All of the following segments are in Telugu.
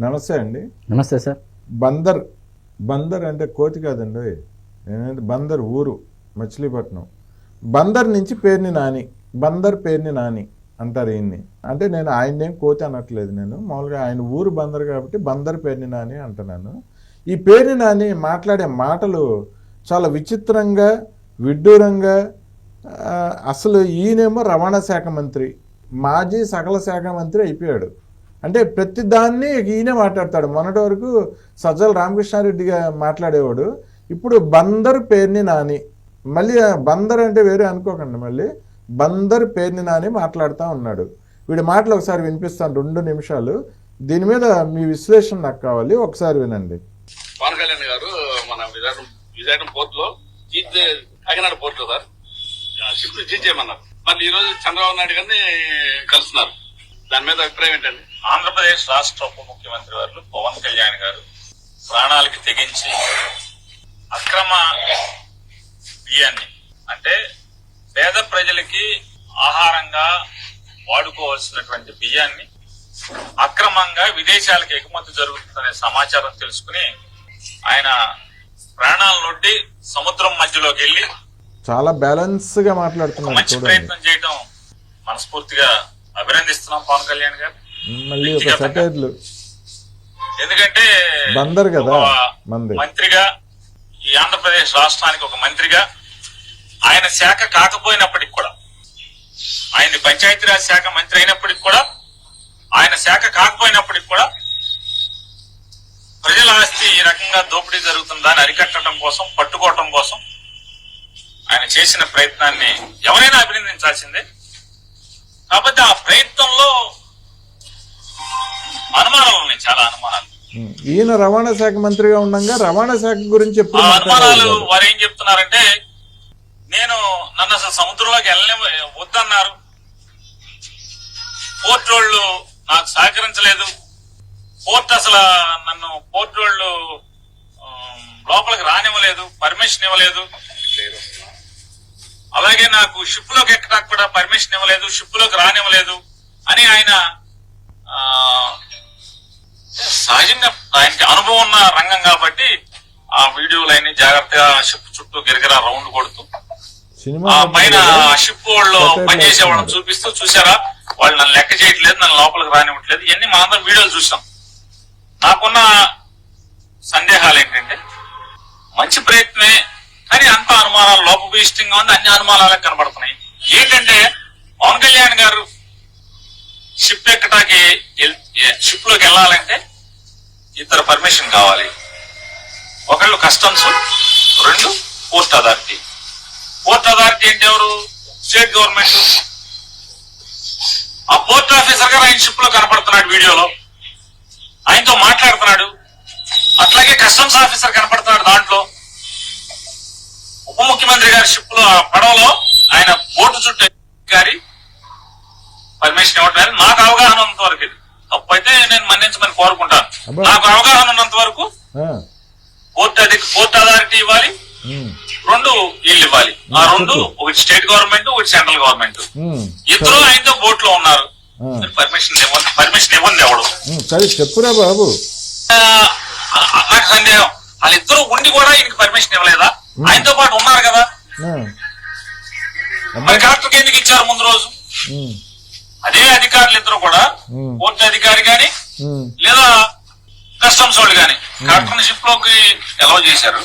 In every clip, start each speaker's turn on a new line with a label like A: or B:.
A: నమస్తే అండి.
B: నమస్తే సార్.
A: బందర్ బందర్ అంటే కోతి కాదండి. ఏంటంటే బందర్ ఊరు మచిలీపట్నం. బందర్ నుంచి పేరుని నాని బందర్ పేరుని నాని అంటారు ఈయన్ని. అంటే నేను ఆయన్నేం కోతి అనట్లేదు నేను. మామూలుగా ఆయన ఊరు బందర్ కాబట్టి బందర్ పేరుని నాని అంటున్నాను. ఈ పేరుని నాని మాట్లాడే మాటలు చాలా విచిత్రంగా విడ్డూరంగా అసలు ఈయనేమో రవాణా శాఖ మంత్రి మాజీ సకల శాఖ మంత్రి అయిపోయాడు. అంటే ప్రతి దాన్ని ఈయనే మాట్లాడతాడు. మొన్నటి వరకు సజ్జల రామకృష్ణారెడ్డిగా మాట్లాడేవాడు. ఇప్పుడు బందర్ పేరుని నాని. మళ్ళీ బందర్ అంటే వేరే అనుకోకండి మళ్ళీ. బందర్ పేరుని నాని మాట్లాడుతూ ఉన్నాడు. వీడి మాటలు ఒకసారి వినిపిస్తాను. రెండు నిమిషాలు. దీని మీద మీ విశ్లేషణ నాకు కావాలి. ఒకసారి వినండి.
C: పవన్ కళ్యాణ్ గారు మన విజయనగరం విజయనగరం పోర్ట్లో కాకినాడ పోర్ట్ సార్. షిఫ్ట్ చేయమన్నారు మళ్ళీ ఈ రోజు చంద్రబాబు నాయుడు గారిని కలుస్తున్నారు. దాని మీద అభిప్రాయం ఏంటండి?
D: ఆంధ్రప్రదేశ్ రాష్ట్ర ఉప ముఖ్యమంత్రి వారు పవన్ కళ్యాణ్ గారు ప్రాణాలకి తెగించి అక్రమ బియ్యాన్ని అంటే పేద ప్రజలకి ఆహారంగా వాడుకోవాల్సినటువంటి బియ్యాన్ని అక్రమంగా విదేశాలకు ఎగుమతి జరుగుతుందనే సమాచారం తెలుసుకుని ఆయన ప్రాణాలనొడ్డి సముద్రం మధ్యలోకి వెళ్ళి
A: చాలా బ్యాలెన్స్గా
D: ఒక
A: మాట్లాడుతున్నాడు
D: మంచి ప్రయత్నం చేయడం మనస్ఫూర్తిగా అభినందిస్తున్నాం పవన్ కళ్యాణ్ గారు.
A: మళ్ళీ ఒక సెటైర్లు
D: ఎందుకంటే
A: బందర్ కదా
D: మంత్రిగా ఈ ఆంధ్రప్రదేశ్ రాష్ట్రానికి ఒక మంత్రిగా ఆయన శాఖ కాకపోయినప్పటికి కూడా ఆయన పంచాయతీరాజ్ శాఖ మంత్రి అయినప్పటికి కూడా ఆయన శాఖ కాకపోయినప్పటికి కూడా ప్రజల ఆస్తి ఈ రకంగా దోపిడీ జరుగుతుందా అని అరికట్టడం కోసం పట్టుకోవటం కోసం ఆయన చేసిన ప్రయత్నాన్ని ఎవరైనా అభినందించాల్సిందే. కాబట్టి ఆ ప్రయత్నంలో అనుమానాలు ఉన్నాయి చాలా అనుమానాలు.
A: ఈయన రవాణా శాఖ మంత్రిగా ఉండగా రవాణా శాఖ గురించి
D: అనుమానాలు వారు ఏం చెప్తున్నారంటే నేను నన్ను అసలు సముద్రంలోకి వెళ్ళలే వద్దన్నారు. పోర్ట్ వాళ్ళు నాకు సహకరించలేదు. పోర్ట్ అసలు నన్ను పోర్ట్ వాళ్ళు లోపలికి రానివ్వలేదు పర్మిషన్ ఇవ్వలేదు. అలాగే నాకు షిప్లోకి ఎక్కడానికి కూడా పర్మిషన్ ఇవ్వలేదు షిప్లోకి రానివ్వలేదు అని ఆయన సహజంగా ఆయనకి అనుభవం ఉన్న రంగం కాబట్టి ఆ వీడియోలన్నీ జాగ్రత్తగా షిప్ చుట్టూ గిరగిరా రౌండ్ కొడుతూ.
A: సినిమా
D: ఆ పైన షిప్ వాళ్ళు పనిచేసే వాళ్ళని. చూపిస్తూ చూసారా వాళ్ళు నన్ను లెక్క చేయట్లేదు నన్ను లోపలికి రానివ్వట్లేదు. ఇవన్నీ మా అందరం వీడియోలు చూసాం నాకున్న సందేహాలు ఏంటంటే మంచి ప్రయత్నమే కానీ అంత అనుమానాలు లోపభీష్టంగా ఉంది అన్ని అనుమానాలకు కనబడుతున్నాయి. ఏంటంటే పవన్ కళ్యాణ్ గారు షిప్ ఎక్కటానికి షిప్లోకి వెళ్ళాలంటే ఇద్దరు పర్మిషన్ కావాలి. ఒకళ్ళు కస్టమ్స్ రెండు పోస్ట్ అథారిటీ. పోర్ట్ అథారిటీ అంటే ఎవరు? State government. ఆ పోర్ట్ ఆఫీసర్ గారు ఆయన షిప్లో కనపడుతున్నాడు వీడియోలో. ఆయనతో మాట్లాడుతున్నాడు. అట్లాగే కస్టమ్స్ ఆఫీసర్ కనపడుతున్నాడు దాంట్లో. ఉప ముఖ్యమంత్రి గారి షిప్లో పడవలో ఆయన బోటు చుట్టూ గారి పర్మిషన్ ఇవ్వట్లేదు. నాకు అవగాహన ఉన్నంత వరకు ఇది తప్పైతే నేను మన్నించమని కోరుకుంటాను. నాకు అవగాహన ఉన్నంత వరకు పోర్ట్ పోర్ట్ అథారిటీ ఇవ్వాలి. రెండు వీళ్ళు ఇవ్వాలి. ఆ రెండు. ఒకటి స్టేట్ గవర్నమెంట్ ఒకటి సెంట్రల్ గవర్నమెంట్. ఇద్దరు ఆయనతో బోట్లో ఉన్నారు. పర్మిషన్ ఇవ్వండి. పర్మిషన్ ఇవ్వండి ఎవడు.
A: సరే చెప్పురా బాబు.
D: నాకు సందేహం. వాళ్ళిద్దరూ ఉండి కూడా ఈయనకి పర్మిషన్ ఇవ్వలేదా? ఆయనతో పాటు ఉన్నారు కదా. మరి కలెక్టర్కి ఎందుకు ఇచ్చారు ముందు రోజు? అదే అధికారులు ఇద్దరు కూడా
A: ఉం,
D: పోర్టు అధికారి గాని. లేదా కస్టమ్స్ వాళ్ళు గాని షిప్లోకి ఎలవ్ చేశారు?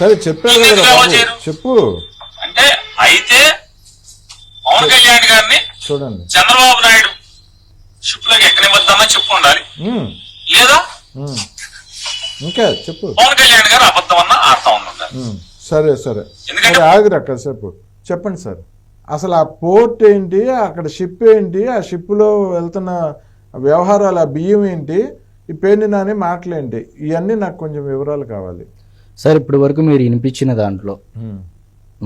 A: చెప్పు.
D: అంటే అయితే పవన్ కళ్యాణ్ గారిని
A: చూడండి.
D: చంద్రబాబు నాయుడు షిప్లోకి ఎక్కనివ్వద్దామని చెప్పు ఉండాలి. లేదా.
A: ఇంకా చెప్పు.
D: పవన్ కళ్యాణ్ గారు అబద్ధం అన్న అర్థం ఉండాలి
A: సరే సరే.
D: ఎందుకంటే-
A: సరే ఆగురు అక్కడ చెప్పు. చెప్పండి సార్. అసలు ఆ పోర్ట్ ఏంటి అక్కడ షిప్ ఏంటి ఆ షిప్లో వెళ్తున్న వ్యవహారాలు ఆ బియ్యం ఏంటి ఈ పేరుని నాని మాటలేంటి ఇవన్నీ నాకు కొంచెం వివరాలు కావాలి.
B: సార్ ఇప్పటి వరకు మీరు వినిపించిన దాంట్లో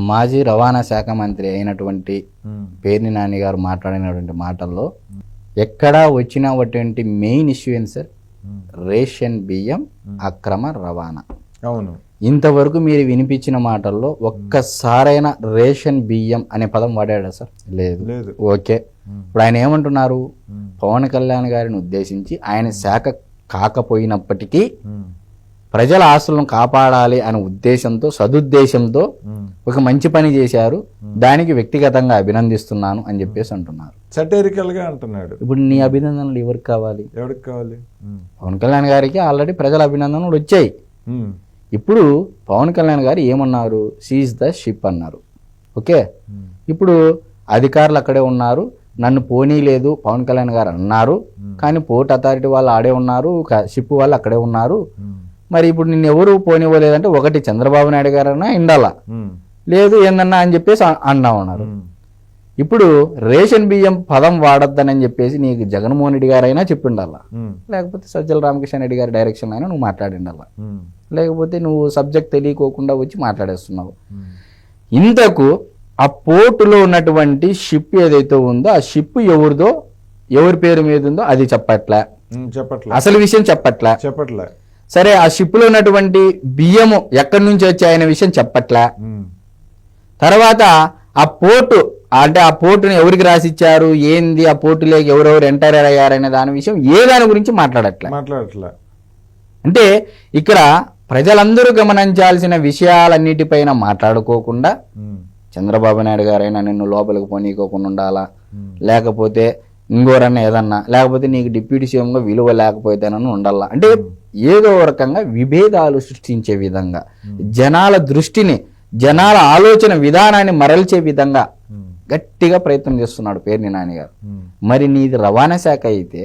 B: మాజీ రవాణా శాఖ మంత్రి అయినటువంటి పేర్ని నాని గారు మాట్లాడినటువంటి మాటల్లో ఎక్కడా వచ్చినటువంటి మెయిన్ ఇష్యూ ఏంటి సార్. రేషన్ బియ్యం అక్రమ రవాణా.
A: అవును.
B: ఇంతవరకు మీరు వినిపించిన మాటల్లో ఒక్కసారైనా రేషన్ బియ్యం అనే పదం వాడాడా సార్? లేదు.
A: లేదు.
B: ఓకే. ఇప్పుడు ఆయన ఏమంటున్నారు? పవన్ కళ్యాణ్ గారిని ఉద్దేశించి ఆయన శాఖ కాకపోయినప్పటికీ ప్రజల ఆస్తులను కాపాడాలి అనే ఉద్దేశంతో సదుద్దేశంతో. ఒక మంచి పని చేశారు. దానికి వ్యక్తిగతంగా అభినందిస్తున్నాను అని చెప్పేసి అంటున్నారు.
A: గా అంటున్నాడు.
B: ఇప్పుడు నీ అభినందనలు ఎవరికి కావాలి?
A: ఎవరికి కావాలి?
B: పవన్ కళ్యాణ్ గారికి ఆల్రెడీ ప్రజల అభినందనలు వచ్చాయి. ఇప్పుడు పవన్ కళ్యాణ్ గారు ఏమన్నారు? సీజ్ ద షిప్ అన్నారు. ఓకే?
A: ఉమ్,
B: ఇప్పుడు అధికారులు అక్కడే ఉన్నారు. నన్ను పోనీ లేదు పవన్ కళ్యాణ్ గారు అన్నారు. కానీ పోర్ట్ అథారిటీ వాళ్ళు ఆడే ఉన్నారు షిప్ వాళ్ళు అక్కడే ఉన్నారు.
A: ఉమ్,
B: మరి ఇప్పుడు నిన్ను ఎవరు పోనివ్వలేదంటే ఒకటి చంద్రబాబు నాయుడు గారన్నా ఇండాల లేదు ఏందన్నా అని చెప్పేసి అన్నా ఉన్నారు ఇప్పుడు రేషన్ బియ్యం పదం వాడొద్దనని చెప్పేసి నీకు జగన్మోహన్ రెడ్డి గారైనా చెప్పిండాలా? లేకపోతే సజ్జల రామకృష్ణ రెడ్డి గారి డైరెక్షన్ అయినా నువ్వు మాట్లాడిండాలా? లేకపోతే నువ్వు సబ్జెక్ట్ తెలియకోకుండా వచ్చి మాట్లాడేస్తున్నావు.
A: ఉమ్.
B: ఇంతకు ఆ పోర్టులో ఉన్నటువంటి షిప్ ఏదైతే ఉందో ఆ షిప్ ఎవరిదో ఎవరి పేరు మీద ఉందో అది చెప్పట్లే.
A: ఉమ్, చెప్పట్లే.
B: అసలు విషయం చెప్పట్లే.
A: చెప్పట్లే.
B: సరే ఆ షిప్లో ఉన్నటువంటి బియ్యము ఎక్కడి నుంచి వచ్చాయనే విషయం చెప్పట్లే.
A: ఉమ్,
B: తర్వాత ఆ పోర్టు అంటే ఆ పోర్టుని ఎవరికి రాసిచ్చారు ఏంది ఆ పోర్టులోకి ఎవరెవరు ఎంటర్ అయ్యారనే దాని విషయం ఏ దాని గురించి మాట్లాడట్లే.
A: మాట్లాడట్లే.
B: అంటే ఇక్కడ ప్రజలందరూ గమనించాల్సిన విషయాలన్నిటిపైన మాట్లాడుకోకుండా చంద్రబాబు నాయుడు గారైనా నిన్ను లోపలికి పోనీకోకుండా ఉండాలా? లేకపోతే ఇంకోరన్నా ఏదన్నా? లేకపోతే నీకు డిప్యూటీ సీఎంగా విలువ లేకపోతేనని ఉండాలా? అంటే ఏదో రకంగా విభేదాలు సృష్టించే విధంగా జనాల దృష్టిని జనాల ఆలోచన విధానాన్ని మరల్చే విధంగా గట్టిగా ప్రయత్నం చేస్తున్నాడు పేర్ని నాన్నగారు
A: ఉమ్,
B: మరి నీది రవాణా శాఖ అయితే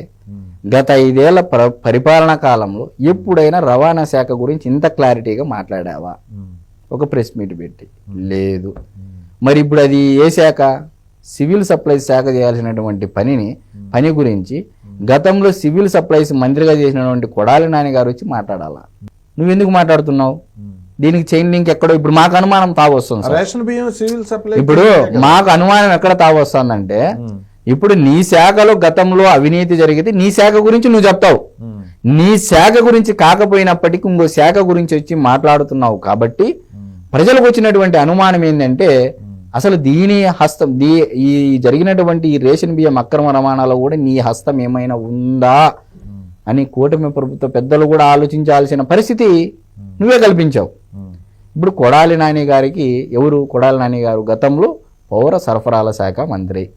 B: గత ఐదేళ్ళ ప్ర పరిపాలనా కాలంలో ఎప్పుడైనా రవాణా శాఖ గురించి ఇంత క్లారిటీగా మాట్లాడావా? ఒక ప్రెస్ మీట్ పెట్టి. లేదు. మరి ఇప్పుడు అది ఏ శాఖ? సివిల్ సప్లైస్ శాఖ చేయాల్సినటువంటి పనిని పని గురించి గతంలో సివిల్ సప్లైస్ మంత్రిగా చేసినటువంటి కొడాలి నాని గారు వచ్చి మాట్లాడాలా? నువ్వెందుకు మాట్లాడుతున్నావు?
A: ఉమ్.
B: దీనికి చైన్ లింక్ ఎక్కడో ఇప్పుడు మాకు అనుమానం తావొస్తుంది సార్.
A: రేషన్ బియ్యం సివిల్ సప్లై
B: ఇప్పుడు మాకు అనుమానం ఎక్కడ తావొస్తుందంటే ఇప్పుడు నీ శాఖలో గతంలో అవినీతి జరిగితే నీ శాఖ గురించి నువ్వు చెప్తావు. నీ శాఖ గురించి కాకపోయినప్పటికీ ఇంకో శాఖ గురించి వచ్చి మాట్లాడుతున్నావు కాబట్టి ప్రజలకు వచ్చినటువంటి అనుమానం ఏంటంటే అసలు దీని హస్తం దీ ఈ జరిగినటువంటి ఈ రేషన్ బియ్యం అక్రమ రవాణాలో కూడా నీ హస్తం ఏమైనా ఉందా? అని కూటమి ప్రభుత్వ పెద్దలు కూడా ఆలోచించాల్సిన పరిస్థితి నువ్వే కల్పించావు. ఇప్పుడు కొడాలి నాని గారికి ఎవరు? కొడాలి నాని గారు గతంలో పౌర సరఫరాల శాఖ మంత్రి.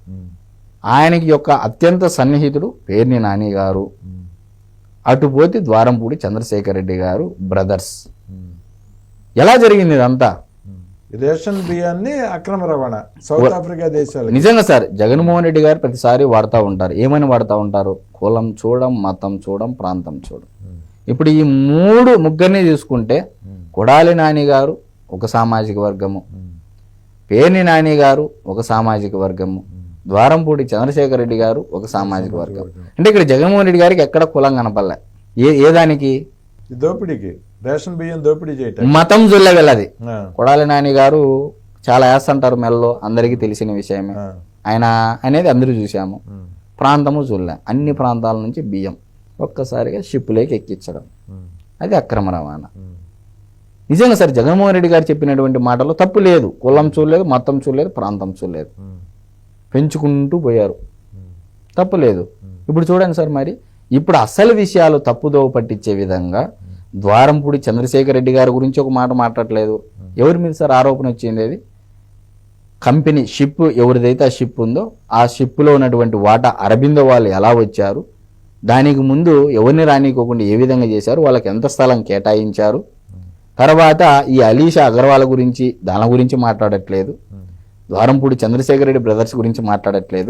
B: ఆయనకి యొక్క అత్యంత సన్నిహితుడు పేర్ని నాని గారు. అటుపోతే ద్వారంపూడి చంద్రశేఖర్ రెడ్డి గారు బ్రదర్స్. ఎలా జరిగింది ఇదంతా.
A: రేషన్ బియ్యాన్ని అక్రమ రవాణా సౌత్ ఆఫ్రికా దేశాలకి.
B: నిజంగా సార్ జగన్మోహన్ రెడ్డి గారు ప్రతిసారి వాడుతూ ఉంటారు. ఏమని వాడుతూ ఉంటారు? కులం చూడం మతం చూడం ప్రాంతం చూడం. ఇప్పుడు ఈ మూడు ముగ్గురిని తీసుకుంటే కొడాలి నాని గారు ఒక సామాజిక వర్గము పేర్ని నాని గారు ఒక సామాజిక వర్గము ద్వారంపూడి చంద్రశేఖర్ రెడ్డి గారు ఒక సామాజిక వర్గం. అంటే ఇక్కడ జగన్మోహన్ రెడ్డి గారికి ఎక్కడ కులం కనపడలే. ఏ ఏ దానికి?
A: దోపిడీకి. రేషన్ బియ్యం దోపిడీ చేయటం
B: మతం జుల్ల వెళ్ళది కొడాలి నాని గారు చాలా వేస్తుంటారు మెల్లో అందరికీ తెలిసిన విషయమే. ఆయన అనేది అందరూ చూసాము ప్రాంతము చూడలే అన్ని ప్రాంతాల నుంచి బియ్యం ఒక్కసారిగా షిప్పులోకి ఎక్కించడం. అది అక్రమ రవాణా. నిజంగా సార్ జగన్మోహన్ రెడ్డి గారు చెప్పినటువంటి మాటలో తప్పు లేదు. కులం చూడలేదు మతం చూడలేదు ప్రాంతం చూడలేదు. పెంచుకుంటూ పోయారు.
A: ఉమ్,
B: తప్పు లేదు ఇప్పుడు చూడండి సార్ మరి. ఇప్పుడు అసలు విషయాలు తప్పుదోవ పట్టించే విధంగా ద్వారంపూడి చంద్రశేఖర్ రెడ్డి గారి గురించి ఒక మాట మాట్లాడలేదు ఎవరి మీద సార్ ఆరోపణ వచ్చింది అది? కంపెనీ షిప్ ఎవరిదైతే ఆ షిప్ ఉందో ఆ షిప్లో ఉన్నటువంటి వాటా అరబిందో వాళ్ళు ఎలా వచ్చారు? దానికి ముందు ఎవరిని రానికోకుండా ఏ విధంగా చేశారు? వాళ్ళకి ఎంత స్థలం కేటాయించారు? తర్వాత ఈ అలీషా అగర్వాల్ గురించి దాని గురించి మాట్లాడట్లేదు. ద్వారంపూడి చంద్రశేఖర్ రెడ్డి బ్రదర్స్ గురించి మాట్లాడట్లేదు.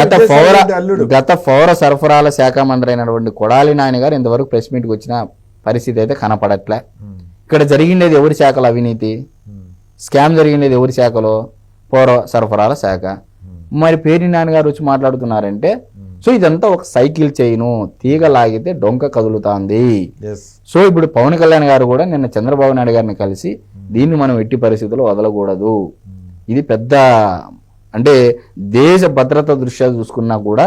B: గత పౌర గత పౌర సరఫరాల శాఖ మంత్రి అయినటువంటి కొడాలి నాని గారు ఇంతవరకు ప్రెస్ మీట్కి వచ్చిన పరిస్థితి అయితే కనపడట్లే.
A: ఉమ్,
B: ఇక్కడ జరిగిండేది ఎవరి శాఖలో? అవినీతి.
A: ఉమ్,
B: స్కామ్ జరిగిండేది ఎవరి శాఖలో? పౌర సరఫరాల శాఖ. మరి పేరు నాన్నగారు వచ్చి మాట్లాడుతున్నారంటే సో ఇదంతా ఒక సైకిల్ చైను. తీగ లాగితే డొంక కదులుతాంది. సో ఇప్పుడు పవన్ కళ్యాణ్ గారు కూడా నిన్న చంద్రబాబు నాయుడు గారిని కలిసి దీన్ని మనం ఎట్టి పరిస్థితుల్లో వదలకూడదు. ఇది పెద్ద అంటే దేశ భద్రత దృష్ట్యా చూసుకున్నా కూడా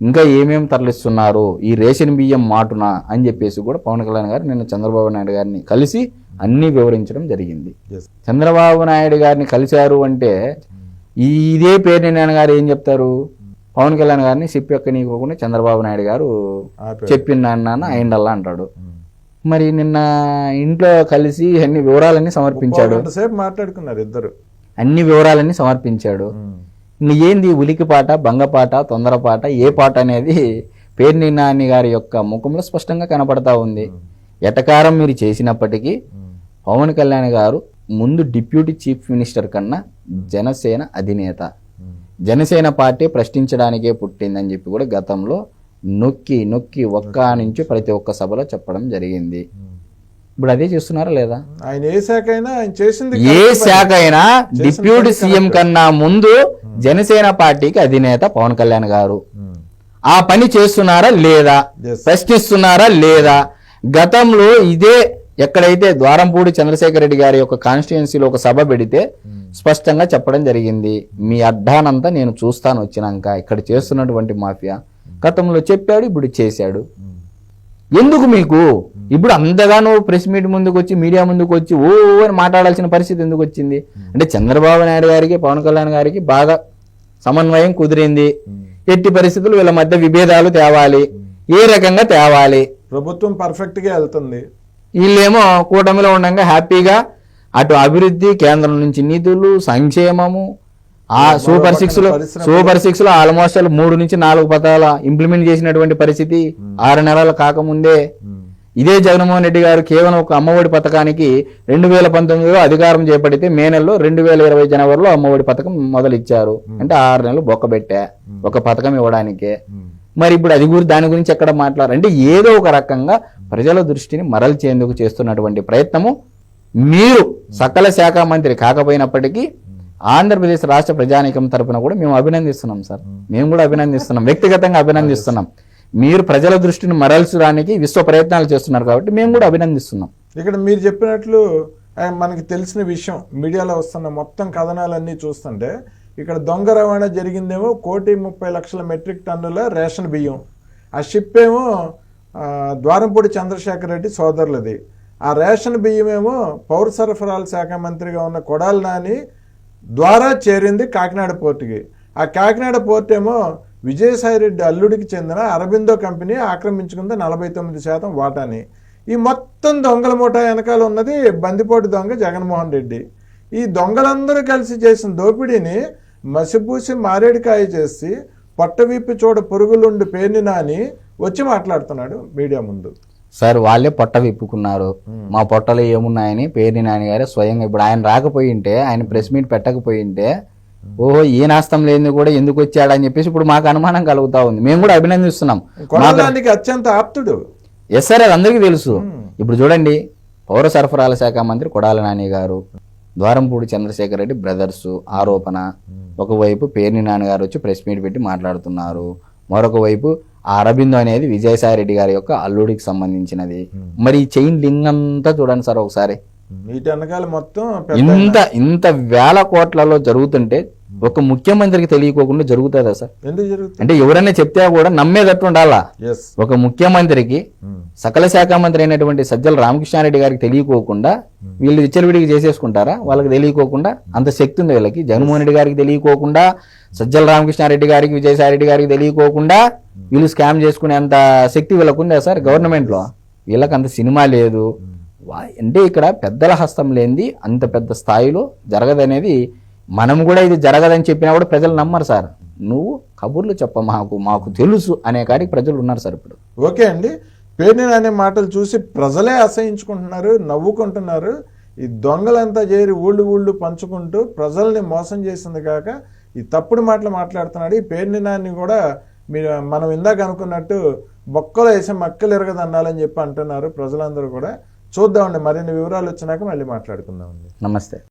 B: ఇంకా ఏమేం తరలిస్తున్నారు ఈ రేషన్ బియ్యం మాటున అని చెప్పేసి కూడా పవన్ కళ్యాణ్ గారు నిన్న చంద్రబాబు నాయుడు గారిని కలిసి అన్ని వివరించడం జరిగింది. చంద్రబాబు నాయుడు గారిని కలిశారు అంటే ఇదే పేరు నాన్న గారు ఏం చెప్తారు? పవన్ కళ్యాణ్ గారిని షిప్ ఎక్కనీయకోకుండా చంద్రబాబు నాయుడు గారు. చెప్పిండు నాన్న అయిండల్లా అంటాడు. మరి నిన్న ఇంట్లో కలిసి అన్ని వివరాలన్నీ సమర్పించాడు.
A: సేపు మాట్లాడుకున్నారు ఇద్దరు.
B: అన్ని వివరాలన్నీ సమర్పించాడు. ఏంది ఉలికిపాట బంగపాట తొందరపాట ఏ పాట అనేది పేర్ని నాని గారి యొక్క ముఖంలో స్పష్టంగా కనపడతా ఉంది. ఎటకారం మీరు చేసినప్పటికీ పవన్ కళ్యాణ్ గారు ముందు డిప్యూటీ చీఫ్ మినిస్టర్ కన్నా జనసేన అధినేత. జనసేన పార్టీ ప్రశ్నించడానికే పుట్టిందని చెప్పి కూడా గతంలో నొక్కి నొక్కి ఒక్క నుంచి ప్రతి ఒక్క సభలో చెప్పడం జరిగింది. ఇప్పుడు అదే చేస్తున్నారా లేదా?
A: ఆయన ఏ శాఖ అయినా ఆయన చేసింది
B: ఏ. శాఖ అయినా డిప్యూటీ సీఎం. కన్నా ముందు జనసేన పార్టీకి అధినేత పవన్ కళ్యాణ్ గారు. ఆ పని చేస్తున్నారా లేదా. ప్రశ్నిస్తున్నారా లేదా? గతంలో ఇదే ఎక్కడైతే ద్వారంపూడి చంద్రశేఖర్ రెడ్డి గారి యొక్క కాన్స్టిట్యున్సీలో ఒక సభ పెడితే స్పష్టంగా చెప్పడం జరిగింది. మీ అడ్డానంతా నేను చూస్తాను వచ్చినాక ఇక్కడ చేస్తున్నటువంటి మాఫియా. గతంలో చెప్పాడు ఇప్పుడు చేశాడు. ఎందుకు మీకు? ఇప్పుడు అంతగా నువ్వు ప్రెస్ మీట్ ముందుకు వచ్చి మీడియా ముందుకు వచ్చి ఓ అని మాట్లాడాల్సిన పరిస్థితి ఎందుకు వచ్చింది? అంటే చంద్రబాబు నాయుడు గారికి పవన్ కళ్యాణ్ గారికి బాగా సమన్వయం కుదిరింది. ఎట్టి పరిస్థితులు వీళ్ళ మధ్య విభేదాలు తేవాలి. ఏ రకంగా తేవాలి?
A: ప్రభుత్వం పర్ఫెక్ట్గా వెళ్తుంది.
B: వీళ్ళేమో కూటమిలో ఉండగా హ్యాపీగా అటు అభివృద్ధి కేంద్రం నుంచి నిధులు సంక్షేమము ఆ సూపర్
A: సిక్స్లో.
B: సూపర్ సిక్స్లో ఆల్మోస్ట్ మూడు నుంచి నాలుగు పథకాల ఇంప్లిమెంట్ చేసినటువంటి పరిస్థితి ఆరు నెలలు కాకముందే. ఇదే జగన్మోహన్ రెడ్డి గారు కేవలం ఒక అమ్మఒడి పథకానికి రెండు వేల పంతొమ్మిదిలో అధికారం చేపడితే మే నెలలో రెండు వేల ఇరవై జనవరిలో అమ్మఒడి పథకం మొదలు ఇచ్చారు అంటే ఆరు నెలలు బొక్కబెట్టా ఒక పథకం ఇవ్వడానికే. మరి ఇప్పుడు అది గురి దాని గురించి ఎక్కడ మాట్లాడారు? అంటే ఏదో ఒక రకంగా ప్రజల దృష్టిని మరల్చేందుకు చేస్తున్నటువంటి ప్రయత్నము. మీరు సకల శాఖ మంత్రి కాకపోయినప్పటికీ ఆంధ్రప్రదేశ్ రాష్ట్ర ప్రజానీకం తరపున కూడా మేము అభినందిస్తున్నాం సార్. మేము కూడా అభినందిస్తున్నాం. వ్యక్తిగతంగా అభినందిస్తున్నాం. మీరు ప్రజల దృష్టిని మరల్చడానికి విశ్వ ప్రయత్నాలు చేస్తున్నారు కాబట్టి మేము కూడా అభినందిస్తున్నాం.
A: ఇక్కడ మీరు చెప్పినట్లు మనకి తెలిసిన విషయం మీడియాలో వస్తున్న మొత్తం కథనాలన్నీ చూస్తుంటే ఇక్కడ దొంగ రవాణా జరిగిందేమో కోటి ముప్పై లక్షల మెట్రిక్ టన్నుల రేషన్ బియ్యం. ఆ షిప్ ఏమో ద్వారంపూడి చంద్రశేఖర్ రెడ్డి సోదరులది. ఆ రేషన్ బియ్యం ఏమో పౌర సరఫరాల శాఖ మంత్రిగా ఉన్న కొడాలి నాని ద్వారా చేరింది కాకినాడ పోర్టుకి. ఆ కాకినాడ పోర్ట్ ఏమో విజయసాయిరెడ్డి అల్లుడికి చెందిన అరబిందో కంపెనీ ఆక్రమించుకుంది నలభై తొమ్మిది శాతం వాటాని. ఈ మొత్తం దొంగల మూట వెనకాల ఉన్నది బందిపోటు దొంగ జగన్మోహన్ రెడ్డి. ఈ దొంగలందరూ కలిసి చేసిన దోపిడీని మసిపూసి మారేడికాయ చేసి పొట్ట విప్పి చూడ పురుగులుండి పేర్ని నాని వచ్చి మాట్లాడుతున్నాడు మీడియా ముందు.
B: సార్ వాళ్ళే పొట్ట విప్పుకున్నారు. మా పొట్టలో ఏమున్నాయని పేర్ని నాని గారే స్వయంగా ఇప్పుడు ఆయన రాకపోయింటే ఆయన ప్రెస్ మీట్ పెట్టకపోయింటే ఓహో ఏ నాస్తం లేని కూడా ఎందుకు వచ్చాడని చెప్పేసి ఇప్పుడు మాకు అనుమానం కలుగుతా ఉంది. మేము కూడా అభినందిస్తున్నాం.
A: అత్యంత ఆప్తుడు.
B: ఎస్ సార్ అది అందరికీ తెలుసు. ఇప్పుడు చూడండి పౌర సరఫరాల శాఖ మంత్రి కొడాల నాని గారు ద్వారంపూడి చంద్రశేఖర్ రెడ్డి బ్రదర్స్ ఆరోపణ ఒకవైపు పేర్ని నాని గారు వచ్చి ప్రెస్ మీట్ పెట్టి మాట్లాడుతున్నారు మరొక వైపు ఆ అరబిందో అనేది విజయసాయి రెడ్డి గారి యొక్క అల్లుడికి సంబంధించినది. మరి ఈ చైన్ లింగ్ అంతా చూడండి సార్ ఒకసారి.
A: వీటి వెనకాల మొత్తం
B: ఇంత ఇంత వేల కోట్లలో జరుగుతుంటే ఒక ముఖ్యమంత్రికి తెలియకోకుండా జరుగుతుందా సార్? అంటే ఎవరైనా చెప్తే కూడా నమ్మేటట్టు ఉండాలా? ఒక ముఖ్యమంత్రికి సకల శాఖ మంత్రి అయినటువంటి సజ్జల రామకృష్ణారెడ్డి గారికి తెలియకోకుండా వీళ్ళు విచ్చలవిడికి చేసేసుకుంటారా? వాళ్ళకి తెలియకోకుండా అంత శక్తి ఉంది వీళ్ళకి. జగన్మోహన్ రెడ్డి గారికి తెలియకోకుండా సజ్జల రామకృష్ణారెడ్డి గారికి విజయసాయి రెడ్డి గారికి తెలియకోకుండా వీళ్ళు స్కామ్ చేసుకునే అంత శక్తి వీళ్ళకు ఉందా సార్ గవర్నమెంట్లో వీళ్ళకి అంత సినిమా లేదు. అంటే ఇక్కడ పెద్దల హస్తం లేనిది అంత పెద్ద స్థాయిలో జరగదనేది మనం కూడా ఇది జరగదని చెప్పినా కూడా ప్రజలు నమ్మరు సార్. నువ్వు కబుర్లు చెప్ప మాకు మాకు తెలుసు అనే కాడికి ప్రజలు ఉన్నారు సార్ ఇప్పుడు.
A: ఓకే అండి. పేర్ని అనే మాటలు చూసి ప్రజలే అసహించుకుంటున్నారు నవ్వుకుంటున్నారు. ఈ దొంగలంతా చేరి ఊళ్ళు ఊళ్ళు పంచుకుంటూ ప్రజల్ని మోసం చేసింది కాక ఈ తప్పుడు మాటలు మాట్లాడుతున్నాడు. ఈ పేర్ని నాన్ని కూడా మీరు మనం ఇందాక అనుకున్నట్టు బొక్కలు వేసి మక్కలు ఎరగదన్నాలని చెప్పి అంటున్నారు ప్రజలందరూ కూడా. చూద్దామండి. మరిన్ని వివరాలు వచ్చినాక మళ్ళీ మాట్లాడుకుందామండి.
B: నమస్తే.